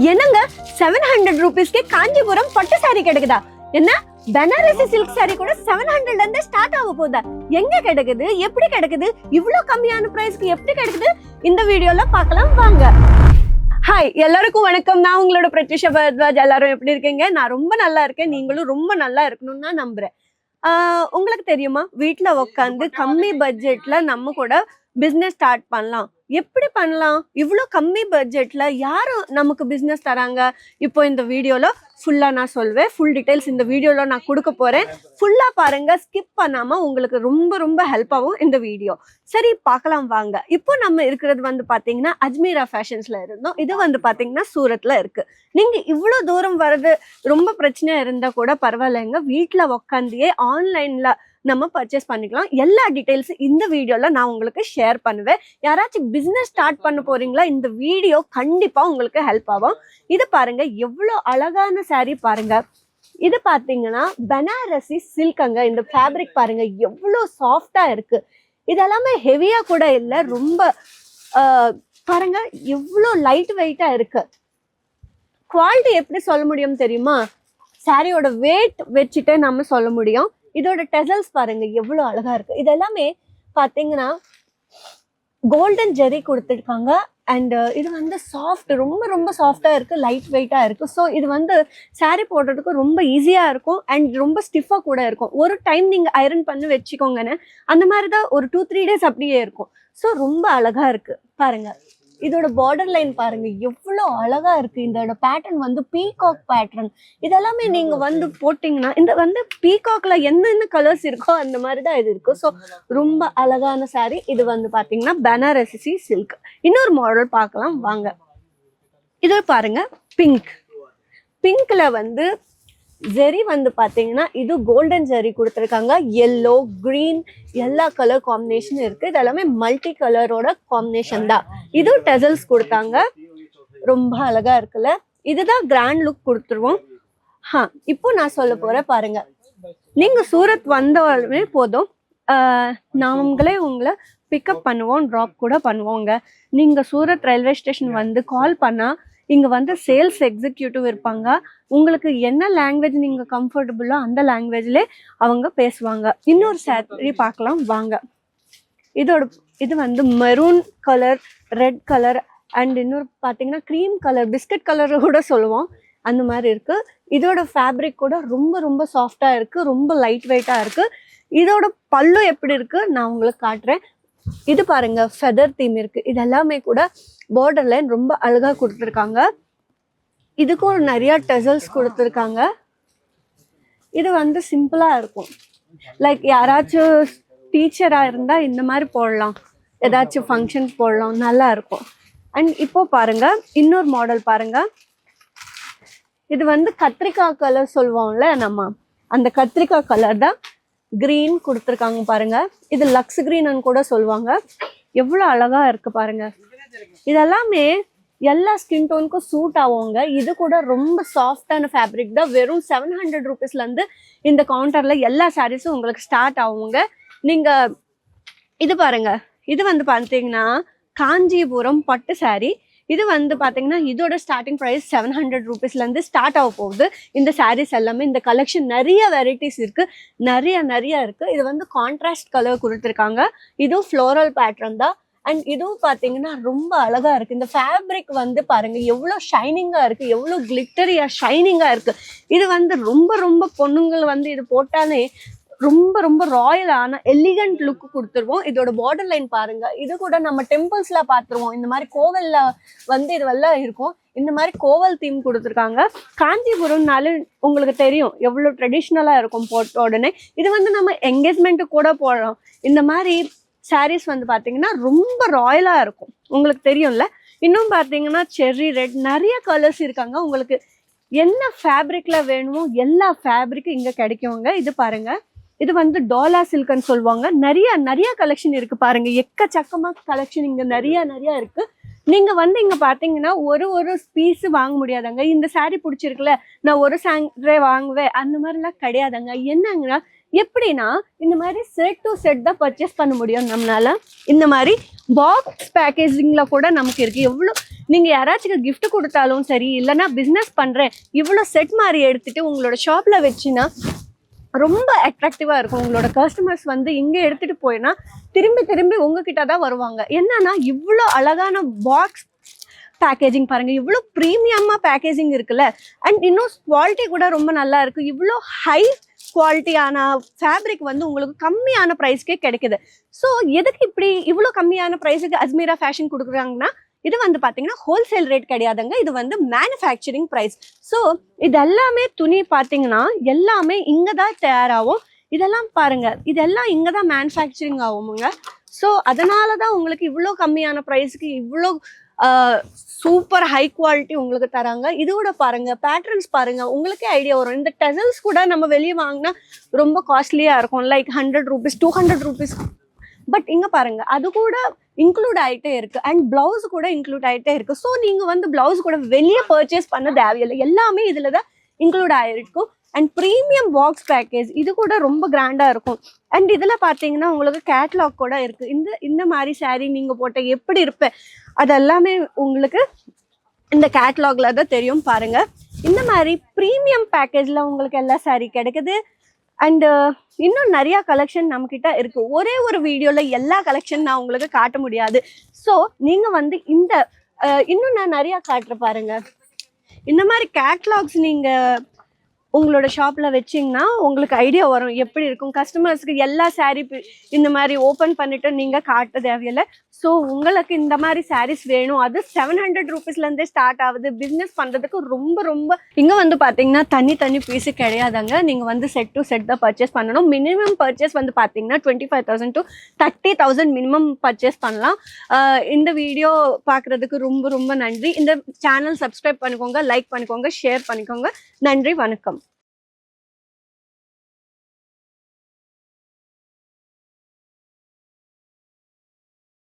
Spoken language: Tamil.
என்னங்க? செவன் ஹண்ட்ரட் ருபீஸ்க்கு காஞ்சிபுரம் பட்டு சாரி கிடைக்குதா? என்ன? பனாரசி சில்க் சாரி கூட செவன் ஹண்ட்ரட்ல இருந்து ஸ்டார்ட் ஆக போதா எங்க கிடைக்குது? எப்படி கிடைக்குது? இவ்வளவு கம்மியான பிரைஸ்க்கு எப்படி கிடைக்குது? இந்த வீடியோல பார்க்கலாம் வாங்க. ஹாய் எல்லாருக்கும் வணக்கம். நான் உங்களோட பிரத்யூஷா பரத்வாஜ். எல்லாரும் எப்படி இருக்கீங்க? நான் ரொம்ப நல்லா இருக்கேன். நீங்களும் ரொம்ப நல்லா இருக்கணும்னு நான் நம்புறேன். ஆஹ் உங்களுக்கு தெரியுமா? வீட்ல உட்காந்து கம்மி பட்ஜெட்ல நம்ம கூட பிஸ்னஸ் ஸ்டார்ட் பண்ணலாம். எப்படி பண்ணலாம்? இவ்வளோ கம்மி பட்ஜெட்டில் யாரும் நமக்கு பிஸ்னஸ் தராங்க? இப்போ இந்த வீடியோவில் ஃபுல்லாக நான் சொல்வேன். ஃபுல் டீட்டெயில்ஸ் இந்த வீடியோவில் நான் கொடுக்க போகிறேன் ஃபுல்லாக பாருங்கள் ஸ்கிப் பண்ணாமல் உங்களுக்கு ரொம்ப ரொம்ப ஹெல்ப்பாகவும் இந்த வீடியோ. சரி பார்க்கலாம் வாங்க. இப்போ நம்ம இருக்கிறது வந்து பார்த்திங்கன்னா அஜ்மீரா ஃபேஷன்ஸில் இருந்தோம். இது வந்து பார்த்திங்கன்னா சூரத்தில் இருக்குது நீங்கள் இவ்வளோ தூரம் வர்றது ரொம்ப பிரச்சனையாக இருந்தால் கூட பரவாயில்லைங்க. வீட்டில் உக்காந்தியே ஆன்லைனில் நம்ம பர்ச்சேஸ் பண்ணிக்கலாம். எல்லா டீட்டெயில்ஸும் இந்த வீடியோவில் நான் உங்களுக்கு ஷேர் பண்ணுவேன். யாராச்சும் பிஸ்னஸ் ஸ்டார்ட் பண்ண போகிறீங்களா இந்த வீடியோ கண்டிப்பாக உங்களுக்கு ஹெல்ப் ஆகும். இது பாருங்கள் எவ்வளோ அழகான சாரீ பாருங்கள் இது பார்த்தீங்கன்னா பனாரசி சில்கங்க இந்த ஃபேப்ரிக் பாருங்கள் எவ்வளோ சாஃப்டாக இருக்குது இதெல்லாமே ஹெவியாக கூட இல்லை ரொம்ப பாருங்கள் பாருங்க எவ்வளோ லைட் வெயிட்டாக இருக்குது குவாலிட்டி எப்படி சொல்ல முடியும் தெரியுமா? சாரியோட வெயிட் வச்சுட்டே நம்ம சொல்ல முடியும். இதோட டெசல்ஸ் பாருங்க எவ்வளோ அழகா இருக்கு. இது எல்லாமே கோல்டன் ஜெரி கொடுத்துருக்காங்க. அண்ட் இது வந்து சாஃப்ட் ரொம்ப ரொம்ப சாஃப்டாக இருக்கு லைட் வெயிட்டாக இருக்கு. ஸோ இது வந்து சாரீ போடுறதுக்கு ரொம்ப ஈஸியாக இருக்கும். அண்ட் ரொம்ப ஸ்டிஃபாக கூட இருக்கும். ஒரு டைம் நீங்கள் ஐரன் பண்ணி வச்சுக்கோங்கன்னு அந்த மாதிரி தான் ஒரு டூ த்ரீ டேஸ் அப்படியே இருக்கும். ஸோ ரொம்ப அழகாக இருக்கு. பாருங்கள் இதோட பார்டர் லைன் பாருங்க எவ்வளோ அழகா இருக்கு. இதோட பேட்டர்ன் வந்து பீகாக் பேட்டர்ன் இதெல்லாமே நீங்க வந்து போட்டிங்கன்னா இந்த வந்து பீகாக்ல என்னென்ன கலர்ஸ் இருக்கோ அந்த மாதிரி தான் இது இருக்கு. ஸோ ரொம்ப அழகான சாரீ இது வந்து பாத்தீங்கன்னா பனாரசி சில்க் இன்னொரு மாடல் பார்க்கலாம். வாங்க. இது பாருங்க பிங்க் பிங்க்ல வந்து ஜெரி வந்து பார்த்தீங்கன்னா இது கோல்டன் ஜெரி கொடுத்துருக்காங்க. எல்லோ க்ரீன் எல்லா கலர் காம்பினேஷன் இருக்குது இது எல்லாமே மல்டி கலரோட காம்பினேஷன் தான். இது டெசல்ஸ் கொடுத்தாங்க. ரொம்ப அழகாக இருக்குல்ல? இதுதான் கிராண்ட் லுக் கொடுத்துருவோம். ஹா இப்போ நான் சொல்ல போகிற பாருங்க. நீங்கள் சூரத் வந்தாலுமே போதும். ஆஹ் நாங்களே உங்களை பிக்கப் பண்ணுவோம் ட்ராப் கூட பண்ணுவோங்க. நீங்கள் சூரத் ரயில்வே ஸ்டேஷன் வந்து கால் பண்ணால் இங்க வந்து சேல்ஸ் எக்ஸிக்யூட்டிவ் இருப்பாங்க. உங்களுக்கு என்ன லாங்குவேஜ் நீங்க கம்ஃபர்டபுளோ அந்த லாங்குவேஜ்ல அவங்க பேசுவாங்க. இன்னொரு சாரி பார்க்கலாம் வாங்க. இதோட இது வந்து maroon colour red colour and இன்னொரு பார்த்தீங்கன்னா க்ரீம் கலர் பிஸ்கட் கலர் கூட சொல்லுவோம். அந்த மாதிரி இருக்கு. இதோட ஃபேப்ரிக் கூட ரொம்ப ரொம்ப சாஃப்டா இருக்கு. ரொம்ப லைட் வெயிட்டா இருக்கு. இதோட பல்லு எப்படி இருக்கு? நான் உங்களுக்கு காட்டுறேன். இது பாருங்க ஃபெதர் தீம் இருக்கு. இது எல்லாமே கூட பார்டர் லைன் ரொம்ப அழகா கொடுத்துருக்காங்க. இதுக்கும் நிறைய டெசல்ஸ் கொடுத்துருக்காங்க. இது வந்து சிம்பிளா இருக்கும். லைக் யாராச்சும் டீச்சரா இருந்தா இந்த மாதிரி போடலாம். ஏதாச்சும் ஃபங்க்ஷன் போடலாம் நல்லா இருக்கும். அண்ட் இப்போ பாருங்க இன்னொரு மாடல் பாருங்க. இது வந்து கத்திரிக்காய் கலர் சொல்லுவோம்ல நம்ம. அந்த கத்திரிக்காய் கலர் தான் கிரீன் கொடுத்துருக்காங்க பாருங்க. இது லக்ஸ் கிரீன்னு கூட சொல்லுவாங்க. எவ்வளோ அழகா இருக்கு பாருங்க. இதெல்லாமே எல்லா ஸ்கின் டோனுக்கும் சூட் ஆகுங்க. இது கூட ரொம்ப சாஃப்டான ஃபேப்ரிக் தான். வெறும் செவன் ஹண்ட்ரட் ருபீஸ்லேருந்து இந்த கவுண்டரில் எல்லா சாரீஸும் உங்களுக்கு ஸ்டார்ட் ஆகுங்க. நீங்கள் இது பாருங்க. இது வந்து பார்த்தீங்கன்னா காஞ்சிபுரம் பட்டு சாரீ இது வந்து பார்த்தீங்கன்னா இதோட ஸ்டார்டிங் ப்ரைஸ் செவன் ஹண்ட்ரட் ருபீஸ்லேருந்து ஸ்டார்ட் ஆக போகுது. இந்த சாரீஸ் எல்லாமே இந்த கலெக்ஷன் நிறைய வெரைட்டிஸ் இருக்கு. நிறைய நிறைய இருக்குது இது வந்து கான்ட்ராஸ்ட் கலர் கொடுத்துருக்காங்க. இதுவும் ஃப்ளோரல் பேட்டர்ன் தான். அண்ட் இதுவும் பார்த்தீங்கன்னா ரொம்ப அழகா இருக்கு. இந்த ஃபேப்ரிக் வந்து பாருங்க எவ்வளோ ஷைனிங்காக இருக்கு. எவ்வளோ கிளிட்டரியா ஷைனிங்காக இருக்கு. இது வந்து ரொம்ப ரொம்ப பொண்ணுங்கள் வந்து இது போட்டாலே ரொம்ப ரொம்ப ராயலான எலிகண்ட் லுக் கொடுத்துருவோம். இதோட பார்டர் லைன் பாருங்க. இது கூட நம்ம டெம்பிள்ஸ்ல பார்த்துருவோம். இந்த மாதிரி கோவில்ல வந்து இதுவெல்லாம் இருக்கும். இந்த மாதிரி கோவல் தீம் கொடுத்துருக்காங்க. காஞ்சிபுரம்னாலே உங்களுக்கு தெரியும் எவ்வளோ ட்ரெடிஷ்னலாக இருக்கும் போட்ட உடனே. இது வந்து நம்ம என்கேஜ்மெண்ட்டு கூட போடுறோம் இந்த மாதிரி சாரீஸ் வந்து பார்த்தீங்கன்னா ரொம்ப ராயலாக இருக்கும். உங்களுக்கு தெரியும்ல? இன்னும் பார்த்தீங்கன்னா செர்ரி ரெட் நிறைய கலர்ஸ் இருக்காங்க. உங்களுக்கு என்ன ஃபேப்ரிக்கில் வேணுமோ எல்லா ஃபேப்ரிக்கும் இங்கே கிடைக்குங்க. இது பாருங்கள் இது வந்து டோலா சில்க்னு சொல்லுவாங்க. நிறைய நிறைய கலெக்ஷன் இருக்கு பாருங்க. எக்கச்சக்கமாக கலெக்ஷன் இங்க நிறைய நிறைய இருக்கு. நீங்க வந்து இங்க பாத்தீங்கன்னா ஒரு ஒரு பீஸ் வாங்க முடியாதாங்க. இந்த சாரீ பிடிச்சிருக்குல்ல நான் ஒரு சாரீ வாங்குவேன். அந்த மாதிரிலாம் கிடையாதாங்க. என்னங்கன்னா எப்படின்னா இந்த மாதிரி செட் டு செட் தான் பர்ச்சேஸ் பண்ண முடியும் நம்மளால. இந்த மாதிரி பாக்ஸ் பேக்கேஜிங்ல கூட நமக்கு இருக்கு. எவ்வளோ நீங்க யாராச்சும் கிஃப்ட் கொடுத்தாலும் சரி இல்லைன்னா பிஸ்னஸ் பண்றேன் இவ்வளோ செட் மாதிரி எடுத்துட்டு உங்களோட ஷாப்ல வச்சுன்னா ரொம்ப அட்ராக்டிவாக இருக்கும். உங்களோட கஸ்டமர்ஸ் வந்து இங்கே எடுத்துகிட்டு போயினா திரும்பி திரும்பி உங்ககிட்ட தான் வருவாங்க. என்னன்னா இவ்வளோ அழகான பாக்ஸ் பேக்கேஜிங் பாருங்கள் இவ்வளோ ப்ரீமியமாக பேக்கேஜிங் இருக்குல்ல. அண்ட் இன்னும் குவாலிட்டி கூட ரொம்ப நல்லா இருக்கும் இவ்வளோ ஹை குவாலிட்டியான ஃபேப்ரிக் வந்து உங்களுக்கு கம்மியான ப்ரைஸ்க்கே கிடைக்குது. ஸோ எதுக்கு இப்படி இவ்வளோ கம்மியான ப்ரைஸுக்கு அஜ்மீரா ஃபேஷன் கொடுக்குறாங்கன்னா இது வந்து பார்த்தீங்கன்னா ஹோல்சேல் ரேட் கிடையாதுங்க. இது வந்து மேனுஃபேக்சரிங் ப்ரைஸ் ஸோ இது எல்லாமே துணி பார்த்தீங்கன்னா எல்லாமே இங்கே தான் தயாராகும். இதெல்லாம் பாருங்க. இதெல்லாம் இங்கே தான் மேனுஃபேக்சரிங் ஆகுமுங்க. ஸோ அதனால தான் உங்களுக்கு இவ்வளோ கம்மியான ப்ரைஸ்க்கு இவ்வளோ சூப்பர் ஹை குவாலிட்டி உங்களுக்கு தராங்க. இது கூட பாருங்க பேட்டர்ன்ஸ் பாருங்க. உங்களுக்கே ஐடியா வரும். இந்த டெசல்ஸ் கூட நம்ம வெளியே வாங்கினா ரொம்ப காஸ்ட்லியாக இருக்கும். Like hundred rupees two hundred rupees but இங்கே பாருங்க அது கூட இன்க்ளூட் ஆகிட்டே இருக்குது அண்ட் ப்ளவுஸ் கூட இன்க்ளூட் ஆகிட்டே இருக்குது ஸோ நீங்கள் வந்து ப்ளவுஸ் கூட வெளியே பர்ச்சேஸ் பண்ண தேவையில்லை. எல்லாமே இதில் தான் இன்க்ளூட் ஆகிருக்கும் அண்ட் ப்ரீமியம் பாக்ஸ் பேக்கேஜ் இது கூட ரொம்ப கிராண்டாக இருக்கும். அண்ட் இதில் பார்த்தீங்கன்னா உங்களுக்கு கேட்லாக் கூட இருக்குது இந்த இந்த மாதிரி சாரீ நீங்கள் போட்ட எப்படி இருப்பேன் அதெல்லாமே உங்களுக்கு இந்த கேட்லாகில் தான் தெரியும் பாருங்கள் இந்த மாதிரி ப்ரீமியம் பேக்கேஜில் உங்களுக்கு எல்லா சாரீ கிடைக்குது. அண்டு uh, இன்னும் நிறையா கலெக்ஷன் நம்மக்கிட்ட இருக்குது ஒரே ஒரு வீடியோவில் எல்லா கலெக்ஷன் நான் உங்களுக்கு காட்ட முடியாது. ஸோ நீங்கள் வந்து இந்த இன்னும் நான் நிறையா காட்டுறேன் பாருங்க. இந்த மாதிரி கேட்லாக்ஸ் நீங்கள் உங்களோட ஷாப்பில் வச்சிங்கன்னா உங்களுக்கு ஐடியா வரும். எப்படி இருக்கும்? கஸ்டமர்ஸ்க்கு எல்லா சாரீ இந்த மாதிரி ஓப்பன் பண்ணிட்டு நீங்கள் காட்ட தேவையில்லை. ஸோ உங்களுக்கு இந்த மாதிரி சாரீஸ் வேணும். அது செவன் ஹண்ட்ரட் ருபீஸ்லேருந்தே ஸ்டார்ட் ஆகுது. பிஸ்னஸ் பண்ணுறதுக்கு ரொம்ப ரொம்ப இங்கே வந்து பார்த்தீங்கன்னா தனி தனி பீஸு கிடையாதுங்க. நீங்கள் வந்து செட் டு செட் தான் பர்ச்சேஸ் பண்ணணும். மினிமம் பர்ச்சேஸ் வந்து பார்த்தீங்கன்னா twenty five thousand to thirty thousand minimum purchase பண்ணலாம் இந்த வீடியோ பார்க்குறதுக்கு ரொம்ப ரொம்ப நன்றி. இந்த சேனல் சப்ஸ்கிரைப் பண்ணிக்கோங்க லைக் பண்ணிக்கோங்க ஷேர் பண்ணிக்கோங்க. நன்றி வணக்கம்.